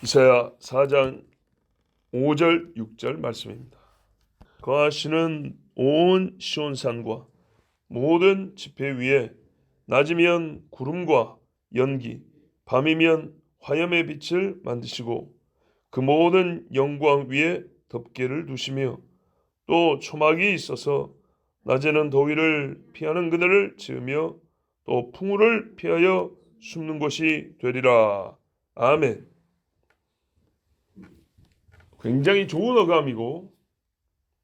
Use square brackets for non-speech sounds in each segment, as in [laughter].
이사야 4장 5절 6절 말씀입니다. 거하시는 온 시온산과 모든 지폐 위에 낮이면 구름과 연기, 밤이면 화염의 빛을 만드시고 그 모든 영광 위에 덮개를 두시며 또 초막이 있어서 낮에는 더위를 피하는 그늘을 지으며 또 풍우를 피하여 숨는 곳이 되리라. 아멘. 굉장히 좋은 어감이고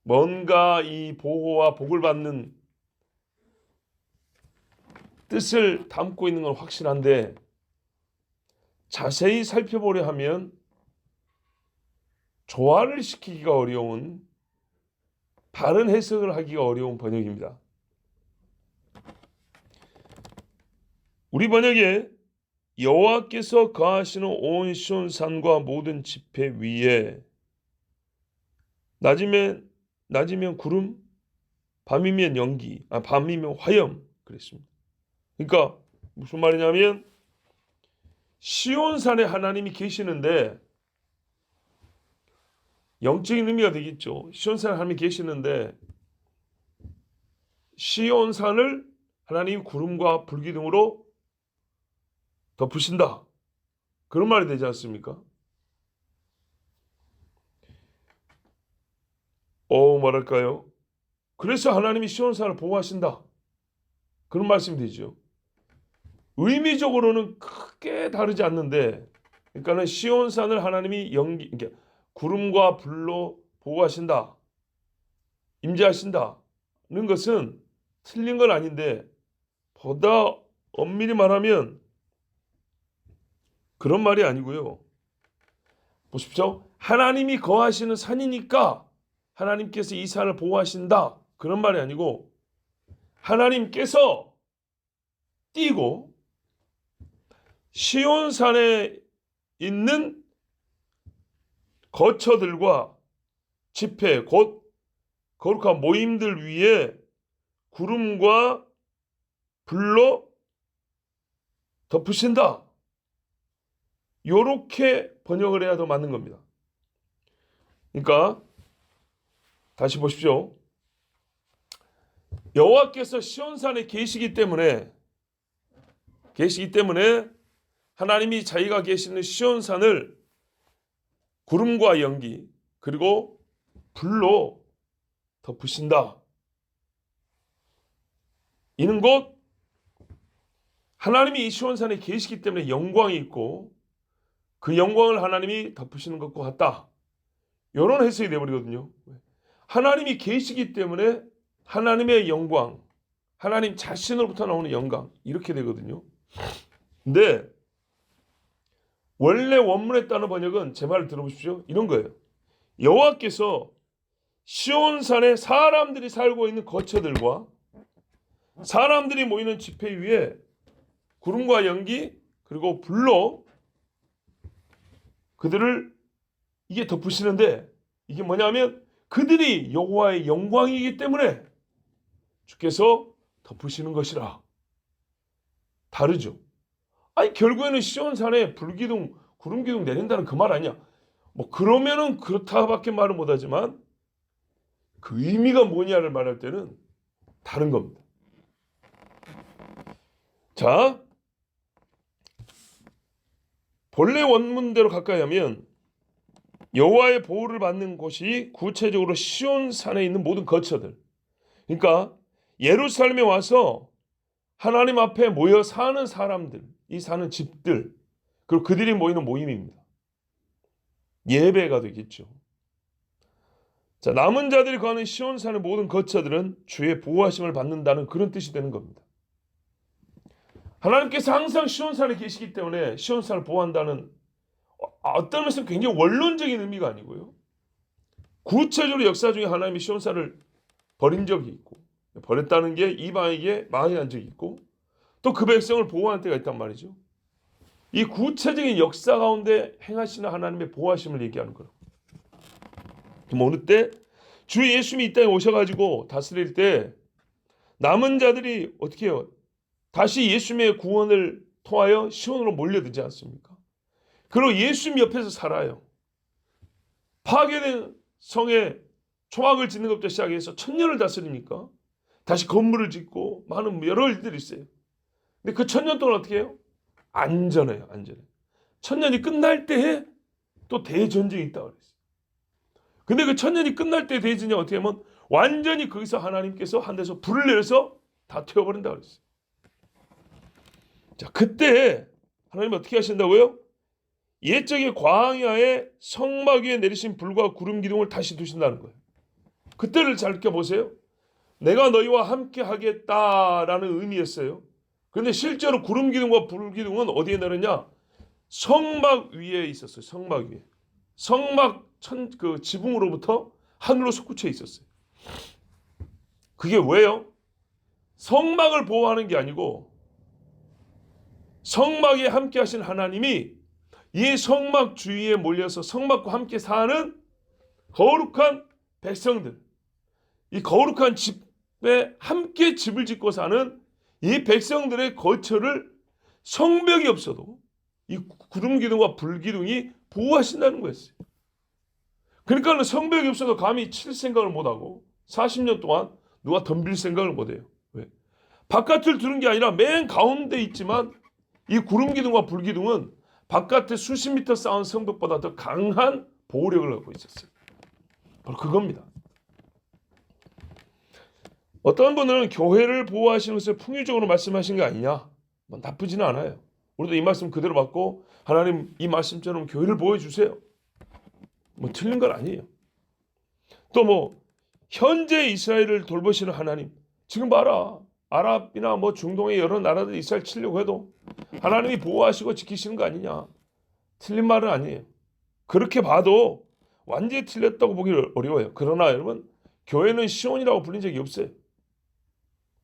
뭔가 이 보호와 복을 받는 뜻을 담고 있는 건 확실한데 자세히 살펴보려 하면 조화를 시키기가 어려운 바른 해석을 하기가 어려운 번역입니다. 우리 번역에 여호와께서 거하시는 온 시온 산과 모든 지폐 위에 낮이면 낮이면 구름, 밤이면 연기, 아 밤이면 화염 그랬습니다. 그러니까 무슨 말이냐면 시온산에 하나님이 계시는데 영적인 의미가 되겠죠. 시온산에 하나님이 계시는데 시온산을 하나님 구름과 불기둥으로 덮으신다. 그런 말이 되지 않습니까? 어, 뭐랄까요? 그래서 하나님이 시온 산을 보호하신다. 그런 말씀이 되죠. 의미적으로는 크게 다르지 않는데, 그러니까는 시온 산을 하나님이 연기, 그러니까 구름과 불로 보호하신다, 임재하신다는 것은 틀린 건 아닌데, 보다 엄밀히 말하면 그런 말이 아니고요. 보십시오. 하나님이 거하시는 산이니까 하나님께서 이 산을 보호하신다. 그런 말이 아니고 하나님께서 뛰고 시온산에 있는 거처들과 집회 곧 거룩한 모임들 위에 구름과 불로 덮으신다. 요렇게 번역을 해야 더 맞는 겁니다. 그러니까 다시 보십시오. 여호와께서 시온산에 계시기 때문에 계시기 때문에 하나님이 자기가 계시는 시온산을 구름과 연기 그리고 불로 덮으신다. 이는 곧 하나님이 이 시온산에 계시기 때문에 영광이 있고 그 영광을 하나님이 덮으시는 것과 같다. 이런 해석이 되어버리거든요. 하나님이 계시기 때문에 하나님의 영광, 하나님 자신으로부터 나오는 영광 이렇게 되거든요. 근데 원래 원문에 따른 번역은 제 말을 들어보십시오. 이런 거예요. 여호와께서 시온산에 사람들이 살고 있는 거처들과 사람들이 모이는 집회 위에 구름과 연기 그리고 불로 그들을 이게 덮으시는데 이게 뭐냐면 그들이 여호와의 영광이기 때문에 주께서 덮으시는 것이라. 다르죠. 아니 결국에는 시온산에 불기둥, 구름기둥 내린다는 그 말 아니야. 뭐 그러면은 그렇다밖에 말을 못하지만 그 의미가 뭐냐를 말할 때는 다른 겁니다. 자, 본래 원문대로 가까이 하면 여호와의 보호를 받는 곳이 구체적으로 시온 산에 있는 모든 거처들. 그러니까 예루살렘에 와서 하나님 앞에 모여 사는 사람들, 이 사는 집들, 그리고 그들이 모이는 모임입니다. 예배가 되겠죠. 자, 남은 자들이 거하는 시온산의 모든 거처들은 주의 보호하심을 받는다는 그런 뜻이 되는 겁니다. 하나님께서 항상 시온산에 계시기 때문에 시온산을 보호한다는 어떤 면에서 굉장히 원론적인 의미가 아니고요. 구체적으로 역사 중에 하나님이 시온산을 버린 적이 있고 버렸다는 게 이방에게 망한 적이 있고 또 그 백성을 보호한 때가 있단 말이죠. 이 구체적인 역사 가운데 행하시는 하나님의 보호하심을 얘기하는 거라고. 그럼 어느 때 주 예수님이 이 땅에 오셔가지고 다스릴 때 남은 자들이 어떻게 해요? 다시 예수님의 구원을 통하여 시온으로 몰려들지 않습니까? 그리고 예수님 옆에서 살아요. 파괴된 성에 초막을 짓는 것부터 시작해서 천년을 다스립니까? 다시 건물을 짓고 많은 여러 일들이 있어요. 근데 그 천년 동안 어떻게 해요? 안전해요, 안전해. 천년이 끝날 때에 또 대전쟁이 있다고 그랬어요. 근데 그 천년이 끝날 때 대전쟁이 어떻게 하면 완전히 거기서 하나님께서 한 데서 불을 내려서 다 태워버린다고 그랬어요. 자, 그때 하나님 어떻게 하신다고요? 옛적의 광야에 성막 위에 내리신 불과 구름 기둥을 다시 두신다는 거예요. 그때를 잘 껴보세요. 내가 너희와 함께 하겠다라는 의미였어요. 그런데 실제로 구름 기둥과 불 기둥은 어디에 내렸냐? 성막 위에 있었어요. 성막 위에. 성막 천 그 지붕으로부터 하늘로 솟구쳐 있었어요. 그게 왜요? 성막을 보호하는 게 아니고 성막에 함께 하신 하나님이 이 성막 주위에 몰려서 성막과 함께 사는 거룩한 백성들, 이 거룩한 집에 함께 집을 짓고 사는 이 백성들의 거처를 성벽이 없어도 이 구름 기둥과 불 기둥이 보호하신다는 거였어요. 그러니까 성벽이 없어도 감히 칠 생각을 못 하고 40년 동안 누가 덤빌 생각을 못 해요. 왜? 바깥을 두는 게 아니라 맨 가운데 있지만 이 구름 기둥과 불 기둥은 바깥에 수십 미터 쌓은 성벽보다 더 강한 보호력을 갖고 있었어요. 바로 그겁니다. 어떤 분은 교회를 보호하시는 것을 풍유적으로 말씀하신 게 아니냐? 뭐 나쁘지는 않아요. 우리도 이 말씀 그대로 받고 하나님 이 말씀처럼 교회를 보호해 주세요. 뭐 틀린 건 아니에요. 또 뭐 현재 이스라엘을 돌보시는 하나님 지금 봐라 아랍이나 뭐 중동의 여러 나라들 이스라엘 치려고 해도 하나님이 보호하시고 지키시는 거 아니냐? 틀린 말은 아니에요. 그렇게 봐도 완전히 틀렸다고 보기 어려워요. 그러나 여러분 교회는 시온이라고 불린 적이 없어요.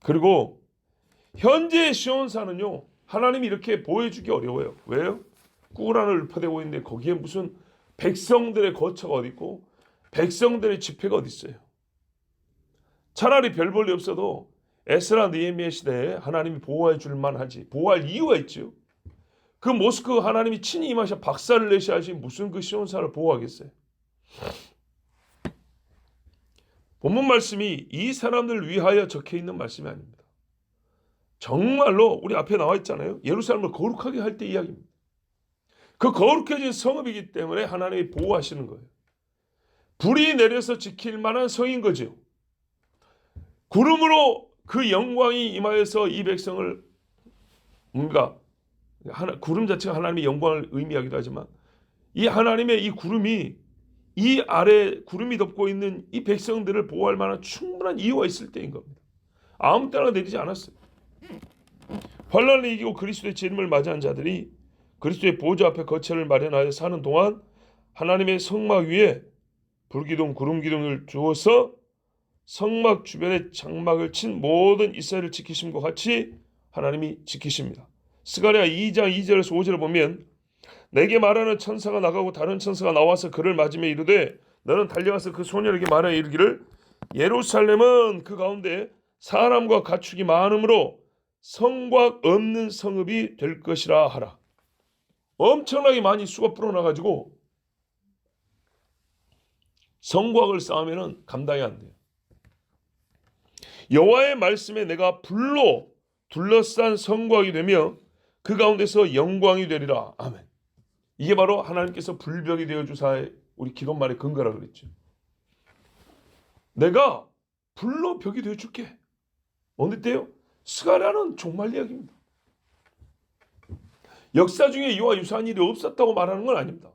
그리고 현재 시온사는요 하나님이 이렇게 보여주기 어려워요. 왜요? 꾸란을 퍼대고 있는데 거기에 무슨 백성들의 거처가 어디 있고 백성들의 집회가 어디 있어요? 차라리 별 볼일 없어도 에스라 느헤미야 시대에 하나님이 보호해 줄 만 하지 보호할 이유가 있죠. 그 모스크 하나님이 친히 임하셔 박살을 내셔 하신 무슨 그 시온사를 보호하겠어요? 본문 말씀이 이 사람들 위하여 적혀 있는 말씀이 아닙니다. 정말로 우리 앞에 나와 있잖아요. 예루살렘을 거룩하게 할 때 이야기입니다. 그 거룩해진 성읍이기 때문에 하나님이 보호하시는 거예요. 불이 내려서 지킬 만한 성인 거죠. 구름으로 그 영광이 임하여서 이 백성을 뭔가 하나, 구름 자체가 하나님의 영광을 의미하기도 하지만 이 하나님의 이 구름이 이 아래 구름이 덮고 있는 이 백성들을 보호할 만한 충분한 이유가 있을 때인 겁니다. 아무 때나 내리지 않았어요. 환란을 이기고 그리스도의 재림을 맞이한 자들이 그리스도의 보좌 앞에 거처를 마련하여 사는 동안 하나님의 성막 위에 불기둥 구름 기둥을 주어서 성막 주변에 장막을 친 모든 이스라엘을 지키심과 같이 하나님이 지키십니다. 스가랴 2장 2절에서 5절을 보면 내게 말하는 천사가 나가고 다른 천사가 나와서 그를 맞으며 이르되 너는 달려가서 그 소년에게 말하여 이르기를 예루살렘은 그 가운데 사람과 가축이 많으므로 성곽 없는 성읍이 될 것이라 하라. 엄청나게 많이 수가 불어나가지고 성곽을 쌓으면 감당이 안 돼요. 여호와의 말씀에 내가 불로 둘러싼 성곽이 되며 그 가운데서 영광이 되리라. 아멘. 이게 바로 하나님께서 불벽이 되어 주사의 우리 기도말의 근거라 그랬죠. 내가 불로 벽이 되어 줄게. 어느 때요? 스가랴는 종말 이야기입니다. 역사 중에 이와 유사한 일이 없었다고 말하는 건 아닙니다.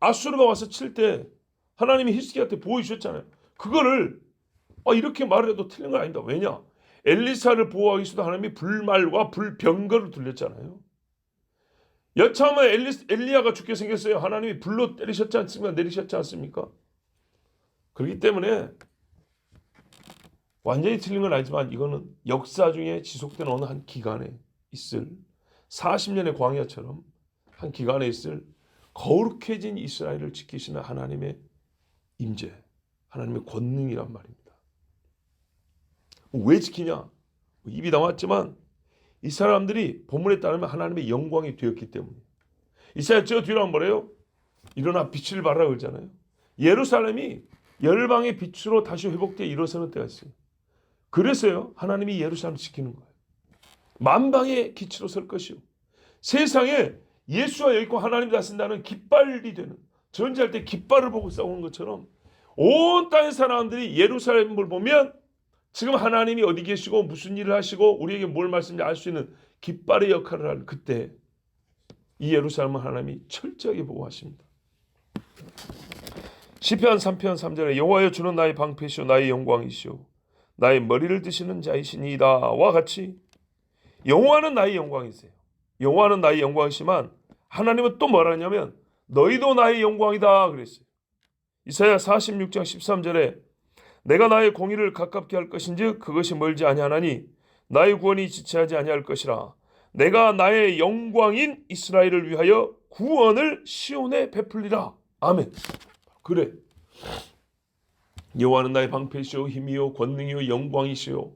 아수르가 와서 칠 때 하나님이 히스기야한테 보여주셨잖아요. 그거를 아, 이렇게 말을 해도 틀린 건 아닙니다. 왜냐? 엘리사를 보호하기 위해서도 하나님이 불말과 불병거를 돌렸잖아요. 여차하면 엘리, 엘리야가 죽게 생겼어요. 하나님이 불로 때리셨지 않습니까? 내리셨지 않습니까? 그렇기 때문에 완전히 틀린 건 아니지만 이거는 역사 중에 지속되는 어느 한 기간에 있을 40년의 광야처럼 한 기간에 있을 거룩해진 이스라엘을 지키시는 하나님의 임재, 하나님의 권능이란 말입니다. 왜 지키냐? 입이 나왔지만 이 사람들이 본문에 따르면 하나님의 영광이 되었기 때문에 이사야 저 뒤로 한번 뭐래요? 일어나 빛을 발하라 그러잖아요. 예루살렘이 열방의 빛으로 다시 회복돼 일어서는 때가 있어요. 그래서요 하나님이 예루살렘을 지키는 거예요. 만방의 기치로 설 것이요. 세상에 예수와 여기 있고 하나님 다신다는 깃발이 되는 전쟁할 때 깃발을 보고 싸우는 것처럼 온 땅의 사람들이 예루살렘을 보면 지금 하나님이 어디 계시고 무슨 일을 하시고 우리에게 뭘 말씀인지 알 수 있는 깃발의 역할을 하는 그때 이 예루살렘을 하나님이 철저하게 보호하십니다. 시편 3편 3절에 여호와여 주는 나의 방패시오 나의 영광이시오 나의 머리를 드시는 자이시니이다와 같이 여호와는 나의 영광이세요. 여호와는 나의 영광이지만 하나님은 또 뭐라냐면 너희도 나의 영광이다 그랬어요. 이사야 46장 13절에 내가 나의 공의를 가깝게 할 것인즉 그것이 멀지 아니하나니 나의 구원이 지체하지 아니할 것이라. 내가 나의 영광인 이스라엘을 위하여 구원을 시온에 베풀리라. 아멘. 그래. 여호와는 나의 방패시오 힘이요 권능이요 영광이시오.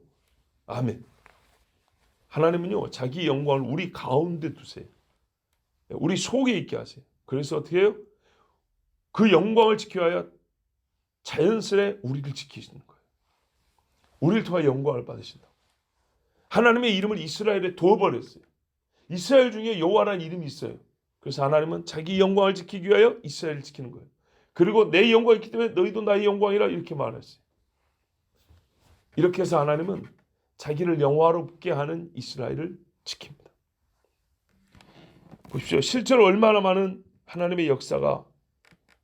아멘. 하나님은요 자기 영광을 우리 가운데 두세요. 우리 속에 있게 하세요. 그래서 어떻게 해요? 그 영광을 지켜야 자연스레 우리를 지키시는 거예요. 우리를 통하여 영광을 받으신다. 하나님의 이름을 이스라엘에 두어버렸어요. 이스라엘 중에 여호와라는 이름이 있어요. 그래서 하나님은 자기 영광을 지키기 위하여 이스라엘을 지키는 거예요. 그리고 내 영광이 있기 때문에 너희도 나의 영광이라 이렇게 말했어요. 이렇게 해서 하나님은 자기를 영화롭게 하는 이스라엘을 지킵니다. 보십시오. 실제로 얼마나 많은 하나님의 역사가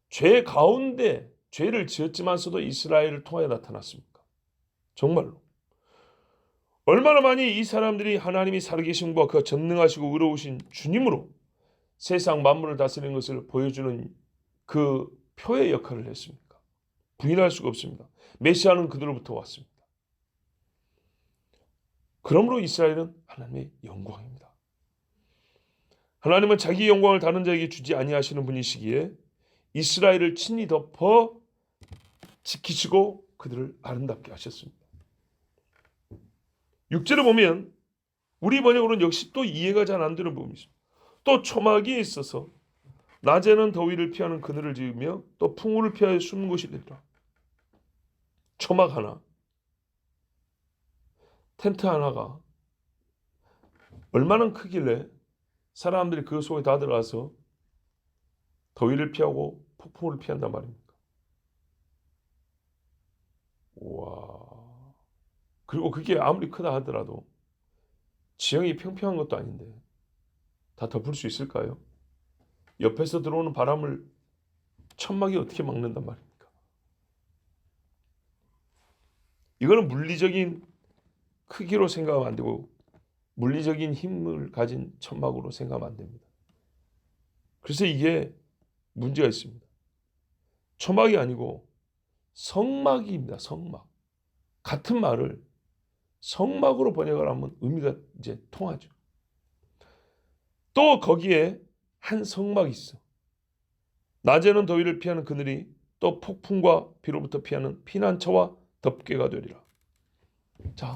죄 가운데 죄를 지었지만서도 이스라엘을 통하여 나타났습니까? 정말로. 얼마나 많이 이 사람들이 하나님이 살아계신 것과 그 전능하시고 의로우신 주님으로 세상 만물을 다스리는 것을 보여주는 그 표의 역할을 했습니까? 부인할 수가 없습니다. 메시아는 그들로부터 왔습니다. 그러므로 이스라엘은 하나님의 영광입니다. 하나님은 자기 영광을 다른 자에게 주지 아니하시는 분이시기에 이스라엘을 친히 덮어 지키시고 그들을 아름답게 하셨습니다. 6절을 보면 우리 번역으로는 역시 또 이해가 잘 안 되는 부분이 있습니다. 또 초막이 있어서 낮에는 더위를 피하는 그늘을 지으며 또 풍우를 피하여 숨는 곳이 되더라. 초막 하나, 텐트 하나가 얼마나 크길래 사람들이 그 속에 다 들어가서 더위를 피하고 폭풍을 피한단 말입니다. 와. 그리고 그게 아무리 크다 하더라도 지형이 평평한 것도 아닌데 다 덮을 수 있을까요? 옆에서 들어오는 바람을 천막이 어떻게 막는단 말입니까? 이거는 물리적인 크기로 생각하면 안 되고 물리적인 힘을 가진 천막으로 생각하면 안 됩니다. 그래서 이게 문제가 있습니다. 초막이 아니고 성막입니다. 성막. 같은 말을 성막으로 번역을 하면 의미가 이제 통하죠. 또 거기에 한 성막이 있어. 낮에는 더위를 피하는 그늘이 또 폭풍과 비로부터 피하는 피난처와 덮개가 되리라. 자,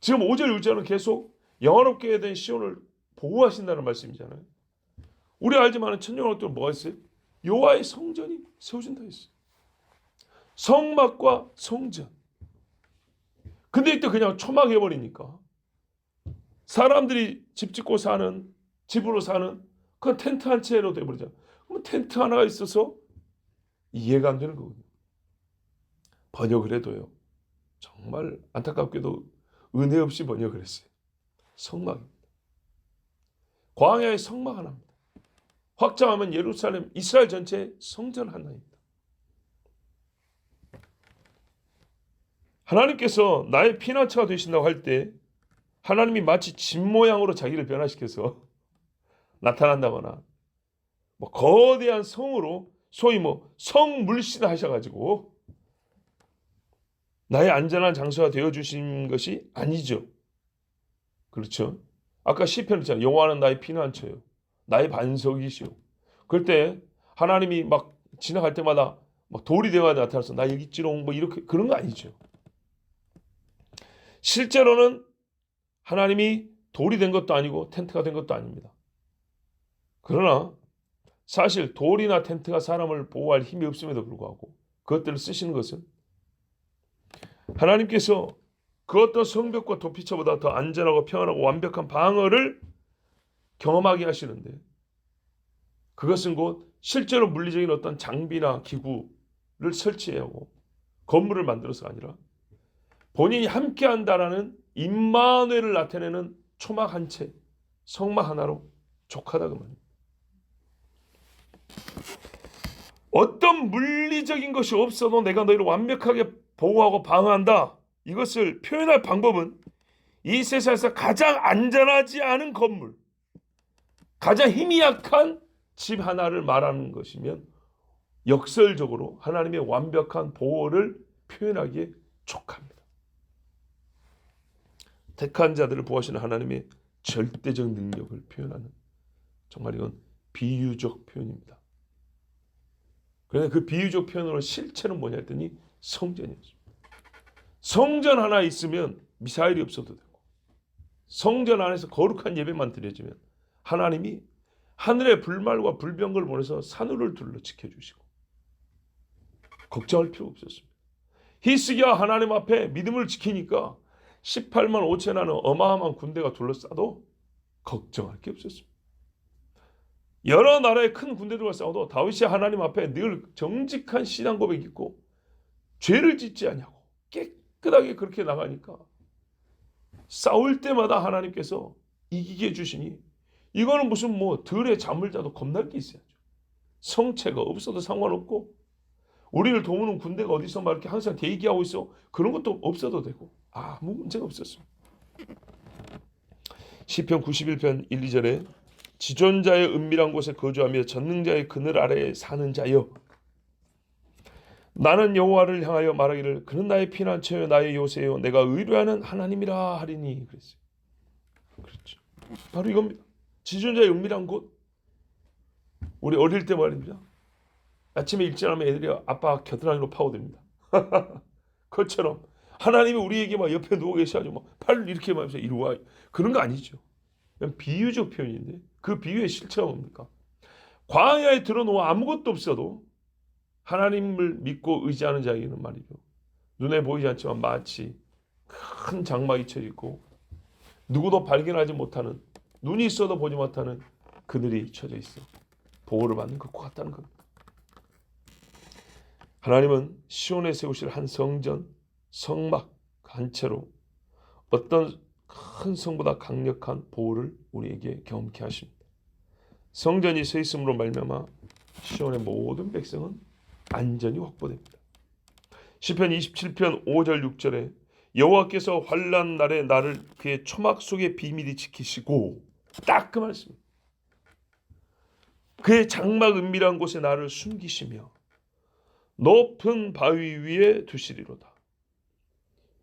지금 5절 6절은 계속 영화롭게 된 시온을 보호하신다는 말씀이잖아요. 우리 알지만 천년왕국도 뭐가 있어요? 여호와의 성전이 세워진다 했어요. 성막과 성전. 근데 이때 그냥 초막해 버리니까 사람들이 집 짓고 사는 집으로 사는 그 텐트 한 채로 돼 버리죠. 그럼 텐트 하나가 있어서 이해가 안 되는 거거든요. 번역을 해도요. 정말 안타깝게도 은혜 없이 번역을 했어요. 성막입니다. 광야의 성막 하나입니다. 확장하면 예루살렘, 이스라엘 전체 성전 하나입니다. 하나님께서 나의 피난처가 되신다고 할 때 하나님이 마치 집 모양으로 자기를 변화시켜서 [laughs] 나타난다거나 뭐 거대한 성으로 소위 뭐 성물신 하셔가지고 나의 안전한 장소가 되어 주신 것이 아니죠. 그렇죠? 아까 시편을 잖아요 영화는 나의 피난처요. 나의 반석이시오. 그럴 때 하나님이 막 지나갈 때마다 막 돌이 되어 나타나서 나 여기 있지롱 뭐 이렇게 그런 거 아니죠. 실제로는 하나님이 돌이 된 것도 아니고 텐트가 된 것도 아닙니다. 그러나 사실 돌이나 텐트가 사람을 보호할 힘이 없음에도 불구하고 그것들을 쓰시는 것은 하나님께서 그 어떤 성벽과 도피처보다 더 안전하고 평안하고 완벽한 방어를 경험하게 하시는데 그것은 곧 실제로 물리적인 어떤 장비나 기구를 설치해야 하고 건물을 만들어서가 아니라 본인이 함께 한다라는 임마누엘을 나타내는 초막 한 채, 성막 하나로 족하다 그 말입니다. 어떤 물리적인 것이 없어도 내가 너희를 완벽하게 보호하고 방어한다. 이것을 표현할 방법은 이 세상에서 가장 안전하지 않은 건물, 가장 힘이 약한 집 하나를 말하는 것이면 역설적으로 하나님의 완벽한 보호를 표현하기에 촉합니다. 택한 자들을 보호하시는 하나님의 절대적 능력을 표현하는 정말 이건 비유적 표현입니다. 그런데 그 비유적 표현으로 실체는 뭐냐 했더니 성전이었습니다. 성전 하나 있으면 미사일이 없어도 되고 성전 안에서 거룩한 예배만 드려지면 하나님이 하늘의 불말과 불병을 보내서 산울을 둘러 지켜주시고 걱정할 필요 없었습니다. 히스기야 하나님 앞에 믿음을 지키니까 18만 5천하는 어마어마한 군대가 둘러싸도 걱정할 게 없었습니다. 여러 나라의 큰 군대들과 싸워도 다윗이 하나님 앞에 늘 정직한 신앙 고백이 있고 죄를 짓지 않냐고 깨끗하게 그렇게 나가니까 싸울 때마다 하나님께서 이기게 해주시니 이거는 무슨 뭐 들에 잠을 자도 겁날 게 있어야죠. 성체가 없어도 상관없고 우리를 도우는 군대가 어디서 막 이렇게 항상 대기하고 있어 그런 것도 없어도 되고 아무 문제가 없었어. 시편 91편 1, 2절에 지존자의 은밀한 곳에 거주하며 전능자의 그늘 아래에 사는 자여 나는 여호와를 향하여 말하기를 그는 나의 피난처요 나의 요새요 내가 의뢰하는 하나님이라 하리니 그랬어요. 그렇죠. 바로 이겁니다. 지존자의 은밀한 곳. 우리 어릴 때 말입니다. 아침에 일어나면 애들이 아빠 겨드랑이로 파고듭니다. [laughs] 그것처럼 하나님이 우리에게 막 옆에 누워 계셔가지고 막팔 이렇게 하면서 이리 와 그런 거 아니죠. 비유적 표현인데 그 비유의 실체가 뭡니까? 광야에 들어놓아 아무것도 없어도 하나님을 믿고 의지하는 자에게는 말이죠. 눈에 보이지 않지만 마치 큰 장막이 쳐 있고 누구도 발견하지 못하는 눈이 있어도 보지 못하는 그늘이 쳐져 있어 보호를 받는 것과 같다는 겁니다. 하나님은 시온에 세우실 한 성전, 성막 한 채로 어떤 큰 성보다 강력한 보호를 우리에게 경험케 하십니다. 성전이 서 있음으로 말미암아 시온의 모든 백성은 안전이 확보됩니다. 시편 27편 5절 6절에 여호와께서 환란 날에 나를 그의 초막 속에 비밀히 지키시고 딱 그 말씀입니다. 그의 장막 은밀한 곳에 나를 숨기시며 높은 바위 위에 두시리로다.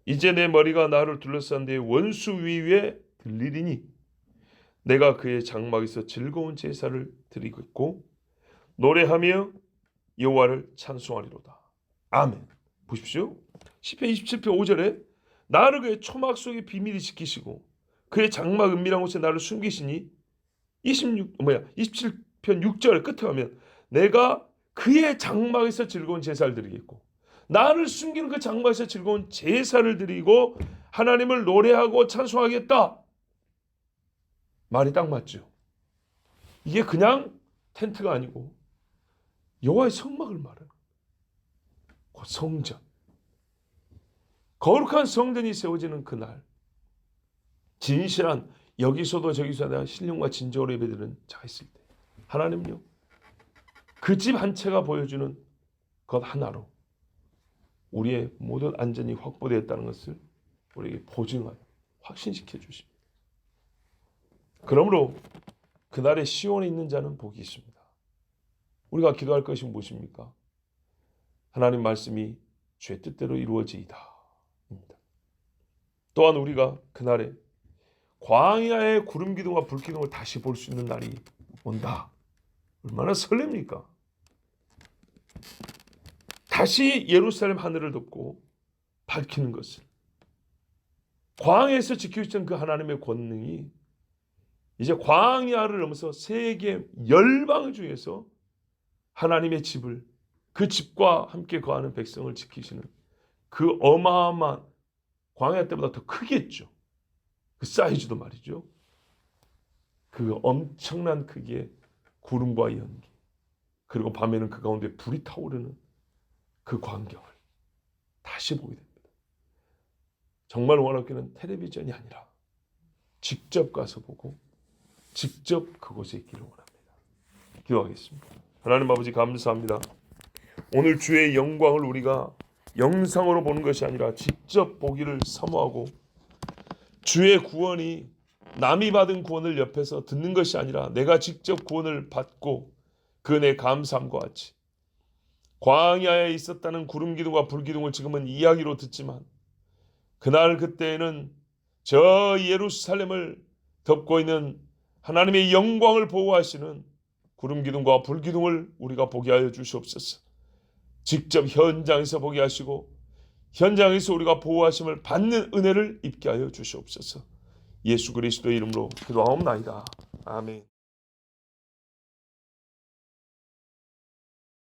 이제 내 머리가 나를 둘러싼 데 원수 위에 들리리니 내가 그의 장막에서 즐거운 제사를 드리고 있고 노래하며 여호와를 찬송하리로다. 아멘. 보십시오. 시편 27편 5절에 나를 그의 초막 속에 비밀히 지키시고 그의 장막 은밀한 곳에 나를 숨기시니 26 뭐야 27편 6절 끝에 가면 내가 그의 장막에서 즐거운 제사를 드리겠고 나를 숨기는 그 장막에서 즐거운 제사를 드리고 하나님을 노래하고 찬송하겠다. 말이 딱 맞죠. 이게 그냥 텐트가 아니고 여호와의 성막을 말하는 그 성전. 거룩한 성전이 세워지는 그날 진실한 여기서도 저기서 대한 신령과 진정으로 예배드리는 자가 있을 때 하나님요 그 집 한 채가 보여주는 것 하나로 우리의 모든 안전이 확보되었다는 것을 우리에게 보증하여 확신시켜 주십니다. 그러므로 그날의 시온에 있는 자는 복이 있습니다. 우리가 기도할 것이 무엇입니까? 하나님 말씀이 죄 뜻대로 이루어지이다. 또한 우리가 그날에 광야의 구름 기둥과 불 기둥을 다시 볼 수 있는 날이 온다. 얼마나 설렙니까? 다시 예루살렘 하늘을 덮고 밝히는 것을 광야에서 지켜주던 그 하나님의 권능이 이제 광야를 넘어서 세계 열방 중에서 하나님의 집을 그 집과 함께 거하는 백성을 지키시는 그 어마어마한 광야 때보다 더 크겠죠. 그 사이즈도 말이죠. 그 엄청난 크기의 구름과 연기 그리고 밤에는 그 가운데 불이 타오르는 그 광경을 다시 보게 됩니다. 정말 원하기는 텔레비전이 아니라 직접 가서 보고 직접 그곳에 있기를 원합니다. 기도하겠습니다. 하나님 아버지 감사합니다. 오늘 주의 영광을 우리가 영상으로 보는 것이 아니라 직접 보기를 사모하고 주의 구원이 남이 받은 구원을 옆에서 듣는 것이 아니라 내가 직접 구원을 받고 그내 감사함과 같이 광야에 있었다는 구름 기둥과 불 기둥을 지금은 이야기로 듣지만 그날 그때에는 저 예루살렘을 덮고 있는 하나님의 영광을 보호하시는 구름 기둥과 불 기둥을 우리가 보게 하여 주시옵소서. 직접 현장에서 보게 하시고 현장에서 우리가 보호하심을 받는 은혜를 입게 하여 주시옵소서. 예수 그리스도의 이름으로 기도하옵나이다. 아멘.